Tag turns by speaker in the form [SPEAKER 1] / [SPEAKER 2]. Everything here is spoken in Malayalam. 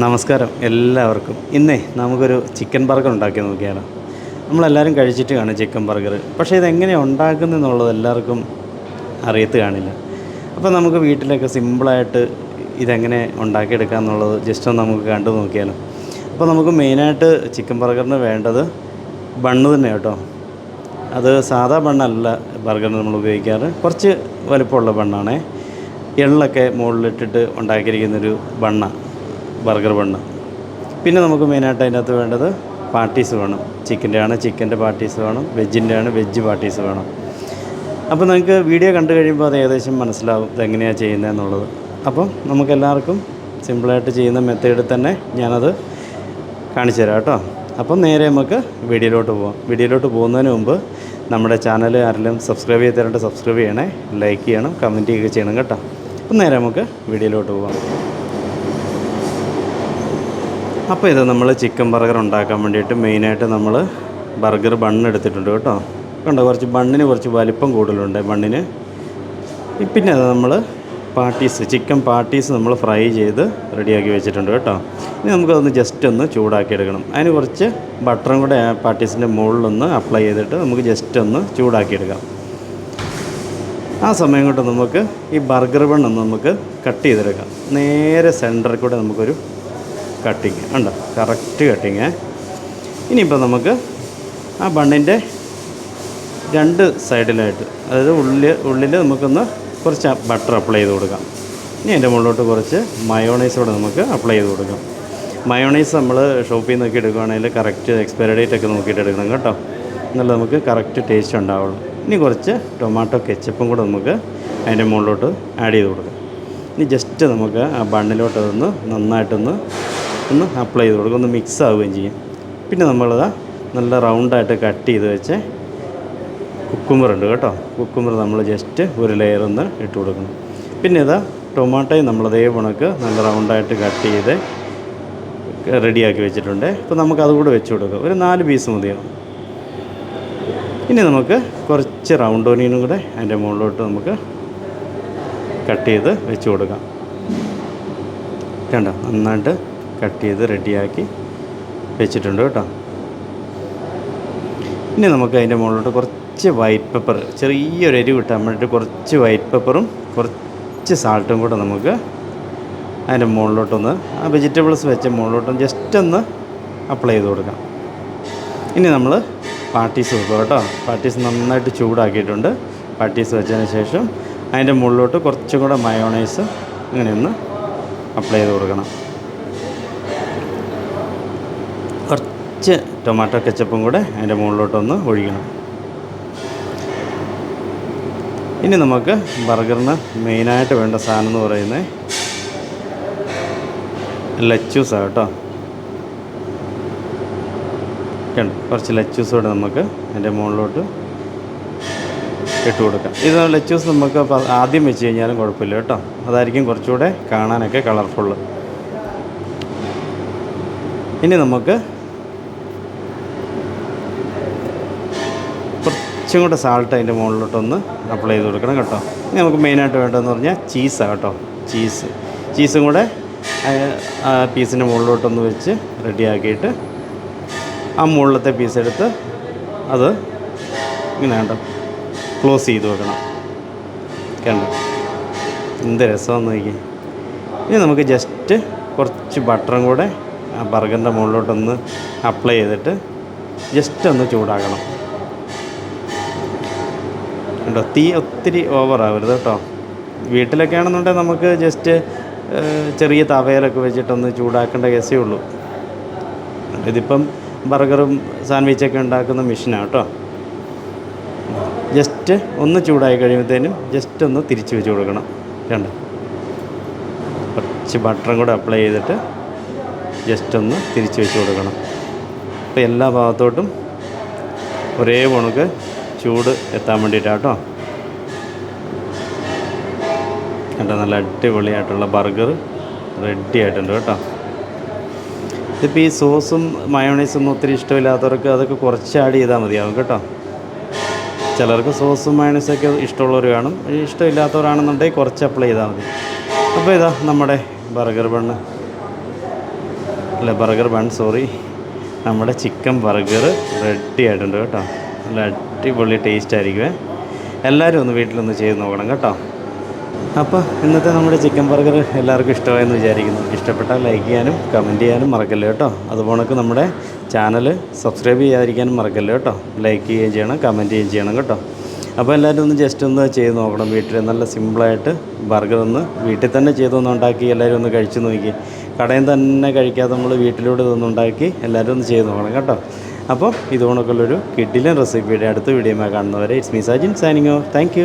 [SPEAKER 1] നമസ്കാരം എല്ലാവർക്കും. ഇന്നേ നമുക്കൊരു ചിക്കൻ ബർഗർ ഉണ്ടാക്കി നോക്കിയാലോ. നമ്മളെല്ലാവരും കഴിച്ചിട്ട് കാണും ചിക്കൻ ബർഗർ. പക്ഷേ ഇതെങ്ങനെയാണ് ഉണ്ടാക്കുന്നത് എന്നുള്ളത് എല്ലാവർക്കും അറിയത്ത് കാണില്ല. അപ്പോൾ നമുക്ക് വീട്ടിലൊക്കെ സിമ്പിളായിട്ട് ഇതെങ്ങനെ ഉണ്ടാക്കിയെടുക്കുക എന്നുള്ളത് ജസ്റ്റ് ഒന്ന് നമുക്ക് കണ്ടു നോക്കിയാലോ. അപ്പോൾ നമുക്ക് മെയിനായിട്ട് ചിക്കൻ ബർഗറിന് വേണ്ടത് ബണ്ണ് തന്നെ കേട്ടോ. അത് സാധാ ബണ്ണല്ല ബർഗറിന് നമ്മൾ ഉപയോഗിക്കാറ്. കുറച്ച് വലിപ്പമുള്ള ബണ്ണാണേ. എള്ളൊക്കെ മുകളിലിട്ടിട്ട് ഉണ്ടാക്കിയിരിക്കുന്നൊരു ബണ്ണ. Burger bun. പിന്നെ നമുക്ക് മെയിനായിട്ട് അതിനകത്ത് വേണ്ടത് പാർട്ടീസ് വേണം. ചിക്കന്റെ ആണ് ചിക്കന്റെ പാർട്ടീസ് വേണം. വെജിന്റെ ആണ് വെജ് പാർട്ടീസ് വേണം. അപ്പോൾ നിങ്ങൾക്ക് വീഡിയോ കണ്ടു കഴിയുമ്പോൾ അത് ഏകദേശം മനസ്സിലാവും ഇതെങ്ങനെയാണ് ചെയ്യുന്നതെന്നുള്ളത്. അപ്പം നമുക്കെല്ലാവർക്കും സിമ്പിളായിട്ട് ചെയ്യുന്ന മെത്തേഡിൽ തന്നെ ഞാനത് കാണിച്ചു തരാം കേട്ടോ. അപ്പം നേരെ നമുക്ക് വീഡിയോയിലോട്ട് പോവാം. വീഡിയോയിലോട്ട് പോകുന്നതിന് മുമ്പ് നമ്മുടെ ചാനൽ ആരെങ്കിലും സബ്സ്ക്രൈബ് ചെയ്ത് തരേണ്ട സബ്സ്ക്രൈബ് ചെയ്യണേ. ലൈക്ക് ചെയ്യണം കമന്റ് ചെയ്യുക ചെയ്യണം കേട്ടോ. അപ്പം നേരെ നമുക്ക് വീഡിയോയിലോട്ട് പോവാം. അപ്പോൾ ഇത് നമ്മൾ ചിക്കൻ ബർഗർ ഉണ്ടാക്കാൻ വേണ്ടിയിട്ട് മെയിനായിട്ട് നമ്മൾ ബർഗർ ബണ്ണ് എടുത്തിട്ടുണ്ട് കേട്ടോ. കണ്ടോ കുറച്ച് ബണ്ണിന് കുറച്ച് വലിപ്പം കൂടുതലുണ്ട് ബണ്ണിന് പിന്നെ അത് നമ്മൾ പാട്ടീസ് ചിക്കൻ പാട്ടീസ് നമ്മൾ ഫ്രൈ ചെയ്ത് റെഡിയാക്കി വെച്ചിട്ടുണ്ട് കേട്ടോ. ഇനി നമുക്കതൊന്ന് ജസ്റ്റ് ഒന്ന് ചൂടാക്കി എടുക്കണം അതിന് കുറച്ച് ബട്ടറും കൂടെ ആ പാട്ടീസിന്റെ മുകളിലൊന്ന് അപ്ലൈ ചെയ്തിട്ട് നമുക്ക് ജസ്റ്റ് ഒന്ന് ചൂടാക്കി എടുക്കാം ആ സമയം കൊണ്ട് നമുക്ക് ഈ ബർഗർ ബണ്ണൊന്ന് നമുക്ക് കട്ട് ചെയ്തെടുക്കാം. നേരെ സെന്ററിൽ കൂടെ നമുക്കൊരു കട്ടിങ് ഉണ്ടോ കറക്റ്റ് കട്ടിങ് ഇനിയിപ്പോൾ നമുക്ക് ആ ബണ്ണിന്റെ രണ്ട് സൈഡിലായിട്ട് അതായത് ഉള്ളിൽ ഉള്ളിൽ നമുക്കൊന്ന് കുറച്ച് ബട്ടർ അപ്ലൈ ചെയ്ത് കൊടുക്കാം. ഇനി അതിന്റെ മുകളിലോട്ട് കുറച്ച് മയോണൈസ് കൂടെ നമുക്ക് അപ്ലൈ ചെയ്ത് കൊടുക്കാം. മയോണൈസ് നമ്മൾ ഷോപ്പിൽ നിന്നൊക്കെ എടുക്കുകയാണെങ്കിൽ കറക്റ്റ് എക്സ്പയറി ഡേറ്റ് ഒക്കെ നോക്കിയിട്ട് എടുക്കണം കേട്ടോ. എന്നാലും നമുക്ക് കറക്റ്റ് ടേസ്റ്റ് ഉണ്ടാവുള്ളൂ. ഇനി കുറച്ച് ടൊമാറ്റോ കെച്ചപ്പും കൂടെ നമുക്ക് അതിന്റെ മുകളിലോട്ട് ആഡ് ചെയ്ത് കൊടുക്കാം. ഇനി ജസ്റ്റ് നമുക്ക് ആ ബണ്ണിലോട്ട് അതൊന്ന് നന്നായിട്ടൊന്ന് ഒന്ന് അപ്ലൈ ചെയ്ത് കൊടുക്കും ഒന്ന് മിക്സ് ആവുകയും ചെയ്യും. പിന്നെ നമ്മളത് നല്ല റൗണ്ടായിട്ട് കട്ട് ചെയ്ത് വെച്ച് കുക്കുമ്പർ ഉണ്ട് കേട്ടോ. കുക്കുമ്പർ നമ്മൾ ജസ്റ്റ് ഒരു ലെയർ ഒന്ന് ഇട്ട് കൊടുക്കണം. പിന്നെ ഇതാ ടൊമാറ്റോയും നമ്മൾ അതേ കണക്ക് നല്ല റൗണ്ടായിട്ട് കട്ട് ചെയ്ത് റെഡിയാക്കി വെച്ചിട്ടുണ്ട്. അപ്പോൾ നമുക്ക് അതുകൂടെ വെച്ച് കൊടുക്കാം. ഒരു നാല് പീസ് മതിയാവും. ഇനി നമുക്ക് കുറച്ച് റൗണ്ട് ഓനിയനും കൂടെ അതിന്റെ മുകളിലോട്ട് നമുക്ക് കട്ട് ചെയ്ത് വെച്ച് കൊടുക്കാം. കണ്ടോ? നന്നായിട്ട് കട്ട് ചെയ്ത് റെഡിയാക്കി വെച്ചിട്ടുണ്ട് കേട്ടോ. ഇനി നമുക്ക് അതിന്റെ മുകളിലോട്ട് കുറച്ച് വൈറ്റ് പെപ്പർ ചെറിയൊരു എരിവ് കിട്ടാൻ വേണ്ടിയിട്ട് കുറച്ച് വൈറ്റ് പെപ്പറും കുറച്ച് സാൾട്ടും കൂടെ നമുക്ക് അതിന്റെ മുകളിലോട്ടൊന്ന് ആ വെജിറ്റബിൾസ് വെച്ച മുകളിലോട്ടൊന്ന് ജസ്റ്റ് ഒന്ന് അപ്ലൈ ചെയ്ത് കൊടുക്കാം. ഇനി നമ്മൾ പാട്ടീസ് വെക്കുക കേട്ടോ. പാട്ടീസ് നന്നായിട്ട് ചൂടാക്കിയിട്ടുണ്ട്. പാട്ടീസ് വെച്ചതിന് ശേഷം അതിന്റെ മുകളിലോട്ട് കുറച്ചും കൂടെ മയോണൈസ് ഇങ്ങനെയൊന്ന് അപ്ലൈ ചെയ്ത് കൊടുക്കണം. കുറച്ച് ടൊമാറ്റോ കെച്ചപ്പും കൂടെ അതിന്റെ മുകളിലോട്ടൊന്ന് ഒഴിക്കണം. ഇനി നമുക്ക് ബർഗറിന് മെയിനായിട്ട് വേണ്ട സാധനം എന്ന് പറയുന്നത് ലച്ചൂസാണ് കേട്ടോ. കണ്ടു? കുറച്ച് ലച്ചൂസ് കൂടെ നമുക്ക് അതിന്റെ മുകളിലോട്ട് ഇട്ട് കൊടുക്കാം. ഇത് ലച്ചൂസ് നമുക്ക് ആദ്യം വെച്ച് കഴിഞ്ഞാലും കുഴപ്പമില്ല കേട്ടോ. അതായിരിക്കും കുറച്ചുകൂടെ കാണാനൊക്കെ കളർഫുള്ള്. ഇനി നമുക്ക് കുറച്ചും കൂടെ സാൾട്ട് അതിന്റെ മുകളിലോട്ടൊന്ന് അപ്ലൈ ചെയ്ത് കൊടുക്കണം കേട്ടോ. ഇനി നമുക്ക് മെയിനായിട്ട് വേണ്ടതെന്ന് പറഞ്ഞാൽ ചീസാണ് കേട്ടോ. ചീസ് ചീസും കൂടെ പീസിന്റെ മുകളിലോട്ടൊന്ന് വെച്ച് റെഡിയാക്കിയിട്ട് ആ മുകളിലത്തെ പീസ് എടുത്ത് അത് ഇങ്ങനെ കണ്ടോ ക്ലോസ് ചെയ്ത് വെക്കണം. കണ്ടോ? എന്ത് രസമാണെന്ന് നോക്കി ഇനി നമുക്ക് ജസ്റ്റ് കുറച്ച് ബട്ടറും കൂടെ ആ ബർഗറിന്റെ മുകളിലോട്ടൊന്ന് അപ്ലൈ ചെയ്തിട്ട് ജസ്റ്റ് ഒന്ന് ചൂടാക്കണം. കണ്ടോ തീ ഒത്തിരി ഓവറാവരുത് കേട്ടോ. വീട്ടിലൊക്കെ ആണെന്നുണ്ടെങ്കിൽ നമുക്ക് ജസ്റ്റ് ചെറിയ തവയിലൊക്കെ വെച്ചിട്ടൊന്ന് ചൂടാക്കേണ്ട കേസേ ഉള്ളൂ. ഇതിപ്പം ബർഗറും സാൻഡ്വിച്ചൊക്കെ ഉണ്ടാക്കുന്ന മെഷീനാണ് കേട്ടോ. ജസ്റ്റ് ഒന്ന് ചൂടായി കഴിയുമ്പോഴത്തേനും ജസ്റ്റ് ഒന്ന് തിരിച്ച് വെച്ച് കൊടുക്കണം. കണ്ടോ കുറച്ച് ബട്ടറും കൂടെ അപ്ലൈ ചെയ്തിട്ട് ജസ്റ്റ് ഒന്ന് തിരിച്ച് വെച്ച് കൊടുക്കണം. അപ്പോൾ എല്ലാ ഭാഗത്തോട്ടും ഒരേ കണക്ക് ചൂട് എത്താൻ വേണ്ടിയിട്ടാണ് കേട്ടോ കണ്ടോ നല്ല അടിപൊളിയായിട്ടുള്ള ബർഗർ റെഡി ആയിട്ടുണ്ട് കേട്ടോ. ഇതിപ്പോൾ ഈ സോസും മയോണൈസും ഒത്തിരി ഇഷ്ടമില്ലാത്തവർക്ക് അതൊക്കെ കുറച്ച് ആഡ് ചെയ്താൽ മതിയാവും കേട്ടോ. ചിലർക്ക് സോസും മയോണൈസൊക്കെ ഇഷ്ടമുള്ളവർ കാണും. ഇഷ്ടമില്ലാത്തവരാണെന്നുണ്ടെങ്കിൽ കുറച്ച് അപ്ലൈ ചെയ്താൽ മതി. അപ്പോൾ ഇതാ നമ്മുടെ ബർഗർ ബണ്ണ് അല്ല ബർഗർ ബൺ സോറി നമ്മുടെ ചിക്കൻ ബർഗർ റെഡി ആയിട്ടുണ്ട് കേട്ടോ. നല്ല അടിപൊളി ടേസ്റ്റ് ആയിരിക്കുമേ എല്ലാവരും ഒന്ന് വീട്ടിലൊന്ന് ചെയ്ത് നോക്കണം കേട്ടോ. അപ്പോൾ ഇന്നത്തെ നമ്മുടെ ചിക്കൻ ബർഗർ എല്ലാവർക്കും ഇഷ്ടമായെന്ന് വിചാരിക്കുന്നു. ഇഷ്ടപ്പെട്ടാൽ ലൈക്ക് ചെയ്യാനും കമന്റ് ചെയ്യാനും മറക്കല്ലേ കേട്ടോ. അതുപോലെ നമ്മുടെ ചാനൽ സബ്സ്ക്രൈബ് ചെയ്യാതിരിക്കാനും മറക്കല്ലേ കേട്ടോ. ലൈക്ക് ചെയ്യുകയും ചെയ്യണം കമന്റ് ചെയ്യുകയും ചെയ്യണം കേട്ടോ. അപ്പോൾ എല്ലാവരും ഒന്ന് ജസ്റ്റ് ഒന്ന് ചെയ്ത് നോക്കണം വീട്ടിൽ. നല്ല സിമ്പിളായിട്ട് ബർഗർ ഒന്ന് വീട്ടിൽ തന്നെ ചെയ്തൊന്ന് ഉണ്ടാക്കി എല്ലാവരും ഒന്ന് കഴിച്ച് നോക്കി. കടയിൽ തന്നെ കഴിക്കാതെ നമ്മൾ വീട്ടിലൂടെ ഇതൊന്നുണ്ടാക്കി എല്ലാവരും ഒന്ന് ചെയ്ത് നോക്കണം കേട്ടോ. അപ്പോൾ ഇതുകൊണ്ടൊക്കെയുള്ളൊരു കിഡിലൻ റെസിപ്പിയുടെ അടുത്ത വീഡിയോ കാണുന്നവരെ it's me Sajin signing off thank